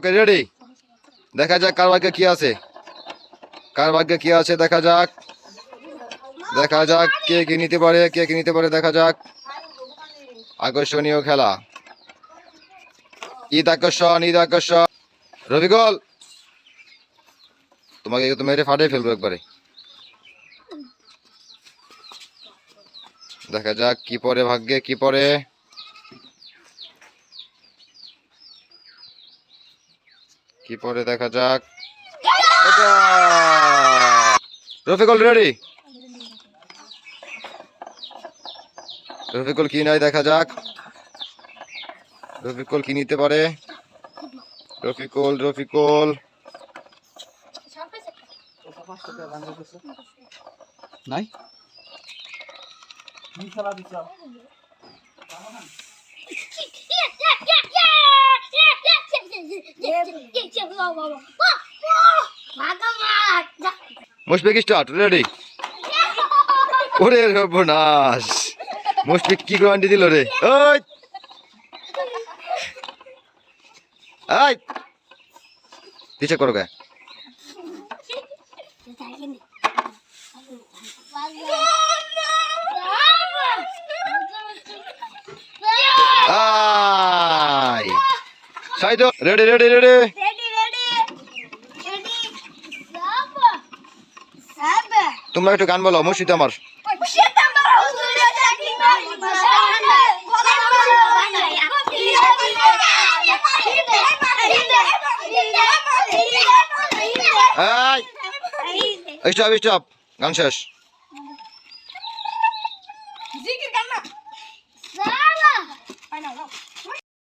Okay ready দেখা যাক কার ভাগ্যে কি আছে। কার ভাগ্যে কি আছে, দেখা যাক। দেখা যাক কে কি নিতে পারে, কে কি নিতে পারে, দেখা যাক। আকর্ষণীয় খেলা। ঈদ আকর্ষণ ঈদ আকর্ষণ। রবিকল তোমাকে তো মেরে ফাটিয়ে ফেলব একবারে। দেখা যাক কি পরে ভাগ্যে, কি পরে। কি পরে দেখা যাক? রফিকুল রেডি রফিকুল কি নাই দেখা যাক। রফিকুল কি নিতে পারে? রফিকুল রফিকুল। নাই? মুশফিক স্টার্ট রেডি ওরে সর্বনাশ। মুশফিক কি গ্যারান্টি দিল রে? ওই! এই! পিছে করো গে সাইদ রেডি রেডি রেডি তোমরা একটু গান বলো মুর্শিদ আমার। স্টপ স্টপ গান শেষ। জিকির গান না।